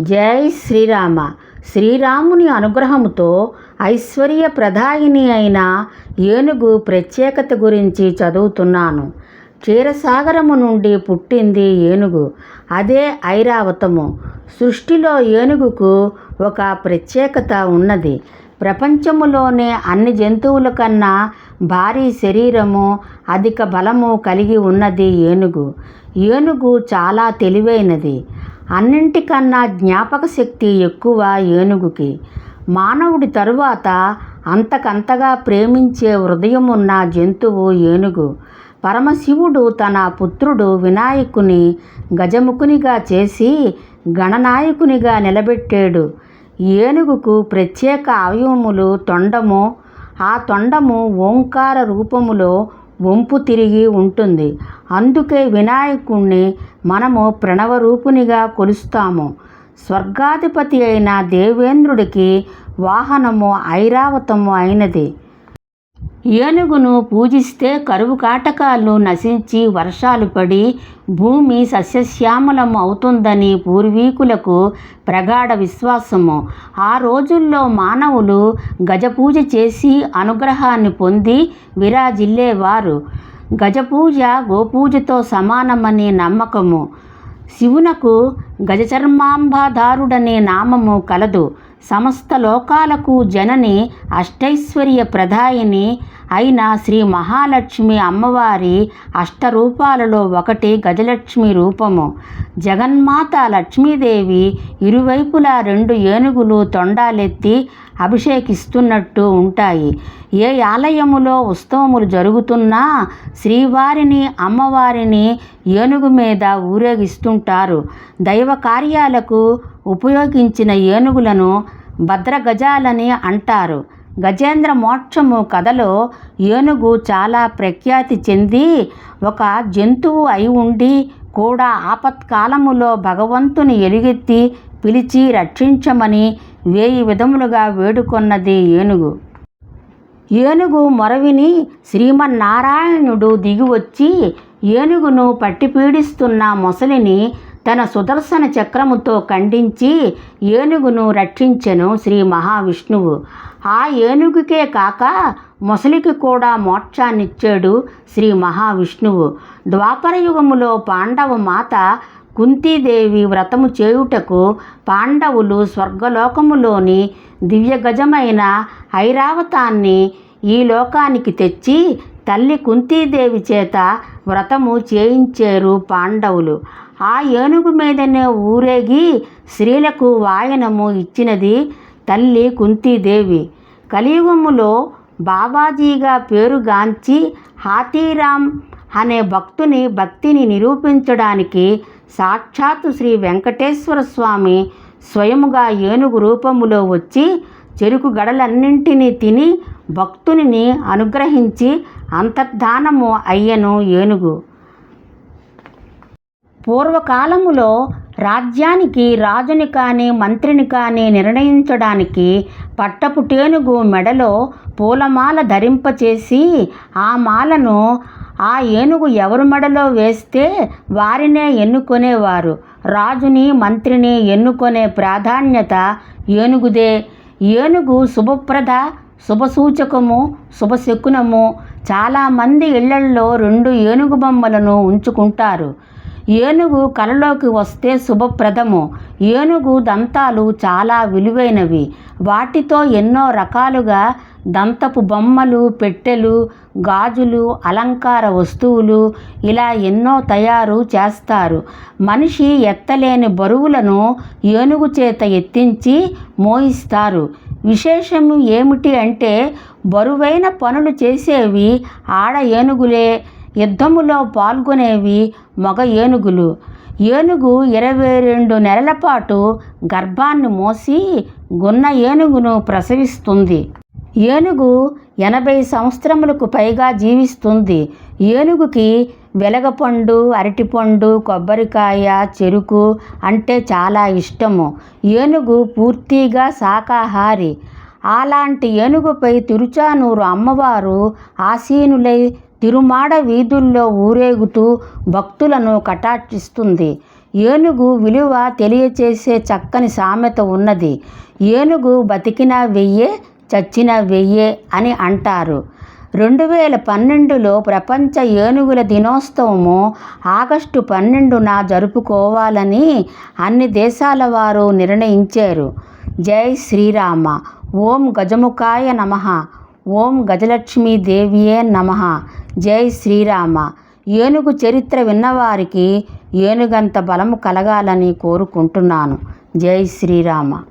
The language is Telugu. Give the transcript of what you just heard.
జై శ్రీరామ. శ్రీరాముని అనుగ్రహముతో ఐశ్వర్య ప్రధాయిని అయిన ఏనుగు ప్రత్యేకత గురించి చదువుతున్నాను. క్షీరసాగరము నుండి పుట్టింది ఏనుగు. అదే ఐరావతము. సృష్టిలో ఏనుగుకు ఒక ప్రత్యేకత ఉన్నది. ప్రపంచములోనే అన్ని జంతువుల కన్నా భారీ శరీరము అధిక బలము కలిగి ఉన్నది ఏనుగు. ఏనుగు చాలా తెలివైనది. అన్నింటికన్నా జ్ఞాపక శక్తి ఎక్కువ ఏనుగుకి. మానవుడి తరువాత అంతకంతగా ప్రేమించే హృదయమున్న జంతువు ఏనుగు. పరమశివుడు తన పుత్రుడు వినాయకుని గజముఖునిగా చేసి గణనాయకునిగా నిలబెట్టాడు. ఏనుగుకు ప్రత్యేక అవయవములు తొండము. ఆ తొండము ఓంకార రూపములో వంపు తిరిగి ఉంటుంది. అందుకే వినాయకుణ్ణి మనము ప్రణవరూపునిగా కొలుస్తాము. స్వర్గాధిపతి అయిన దేవేంద్రుడికి వాహనము ఐరావతము అయినది. ఏనుగును పూజిస్తే కరువు కాటకాలు నశించి వర్షాలు పడి భూమి సస్యశ్యామలం అవుతుందని పూర్వీకులకు ప్రగాఢ విశ్వాసము. ఆ రోజుల్లో మానవులు గజపూజ చేసి అనుగ్రహాన్ని పొంది విరాజిల్లేవారు. గజపూజ గోపూజతో సమానమని నమ్మకము. శివునకు గజచర్మాంబాధారుడనే నామము కలదు. సమస్త లోకాలకు జనని అష్టైశ్వర్య ప్రదాయిని అయిన శ్రీ మహాలక్ష్మి అమ్మవారి అష్టరూపాలలో ఒకటి గజలక్ష్మి రూపము. జగన్మాత లక్ష్మీదేవి ఇరువైపులా రెండు ఏనుగులు తొండాలెత్తి అభిషేకిస్తున్నట్టు ఉంటాయి. ఏ ఆలయములో ఉత్సవములు జరుగుతున్నా శ్రీవారిని అమ్మవారిని ఏనుగు మీద ఊరేగిస్తుంటారు. దైవ కార్యాలకు ఉపయోగించిన ఏనుగులను భద్రగజాలని అంటారు. గజేంద్ర మోక్షము కథలో ఏనుగు చాలా ప్రఖ్యాతి చెంది ఒక జంతువు అయి ఉండి కూడా ఆపత్కాలములో భగవంతుని ఎలుగెత్తి పిలిచి రక్షించమని వేయి విధములుగా వేడుకొన్నది ఏనుగు. ఏనుగు మొరవిని శ్రీమన్నారాయణుడు దిగివచ్చి ఏనుగును పట్టి పీడిస్తున్న మొసలిని తన సుదర్శన చక్రముతో ఖండించి ఏనుగును రక్షించెను శ్రీ మహావిష్ణువు. ఆ ఏనుగుకే కాక మొసలికి కూడా మోక్షాన్నిచ్చాడు శ్రీ మహావిష్ణువు. ద్వాపరయుగములో పాండవ మాత కుంతీదేవి వ్రతము చేయుటకు పాండవులు స్వర్గలోకములోని దివ్యగజమైన ఐరావతాన్ని ఈ లోకానికి తెచ్చి తల్లి కుంతీదేవి చేత వ్రతము చేయించారు పాండవులు. ఆ ఏనుగు మీదనే ఊరేగి స్త్రీలకు వాయనము ఇచ్చినది తల్లి కుంతీదేవి. కలియుగములో బాబాజీగా పేరుగాంచి హాతీరామ్ అనే భక్తుని భక్తిని నిరూపించడానికి సాక్షాత్తు శ్రీ వెంకటేశ్వర స్వామి స్వయముగా ఏనుగు రూపములో వచ్చి చెరుకు గడలన్నింటినీ తిని భక్తుని అనుగ్రహించి అంతర్ధానము అయ్యను ఏనుగు. పూర్వకాలములో రాజ్యానికి రాజుని కానీ మంత్రిని కానీ నిర్ణయించడానికి పట్టపుటేనుగు మెడలో పూలమాల ధరింపచేసి ఆ మాలను ఆ ఏనుగు ఎవరి మెడలో వేస్తే వారినే ఎన్నుకొనేవారు? రాజుని మంత్రిని ఎన్నుకొనే ప్రాధాన్యత ఏనుగుదే. ఏనుగు శుభప్రద శుభసూచకము శుభశకునము. చాలామంది ఇళ్ళల్లో రెండు ఏనుగు బొమ్మలను ఉంచుకుంటారు. ఏనుగు కలలోకి వస్తే శుభప్రదము. ఏనుగు దంతాలు చాలా విలువైనవి. వాటితో ఎన్నో రకాలుగా దంతపు బొమ్మలు పెట్టెలు గాజులు అలంకార వస్తువులు ఇలా ఎన్నో తయారు చేస్తారు. మనిషి ఎత్తలేని బరువులను ఏనుగు చేత ఎత్తించి మోయిస్తారు. విశేషము ఏమిటి అంటే బరువైన పనులు చేసేవి ఆడ ఏనుగులే యుద్ధములో పాల్గొనేవి మగ ఏనుగులు. ఏనుగు ఇరవై రెండు నెలల పాటు గర్భాన్ని మోసి గున్న ఏనుగును ప్రసవిస్తుంది. ఏనుగు ఎనభై సంవత్సరములకు పైగా జీవిస్తుంది. ఏనుగుకి వెలగపండు అరటిపండు కొబ్బరికాయ చెరుకు అంటే చాలా ఇష్టము. ఏనుగు పూర్తిగా శాకాహారి. అలాంటి ఏనుగుపై తిరుచానూరు అమ్మవారు ఆసీనులై తిరుమాడ వీధుల్లో ఊరేగుతూ భక్తులను కటాక్షిస్తుంది. ఏనుగు విలువ తెలియచేసే చక్కని సామెత ఉన్నది. ఏనుగు బతికిన వెయ్యే చచ్చిన వెయ్యే అని అంటారు. రెండు వేల పన్నెండులో ప్రపంచ ఏనుగుల దినోత్సవము ఆగస్టు పన్నెండున జరుపుకోవాలని అన్ని దేశాల వారు నిర్ణయించారు. జై శ్రీరామ. ఓం గజముఖాయ నమ. ఓం గజలక్ష్మీదేవియే నమ. జై శ్రీరామ. ఏనుగు చరిత్ర విన్నవారికి ఏనుగంత బలము కలగాలని కోరుకుంటున్నాను. జై శ్రీరామ.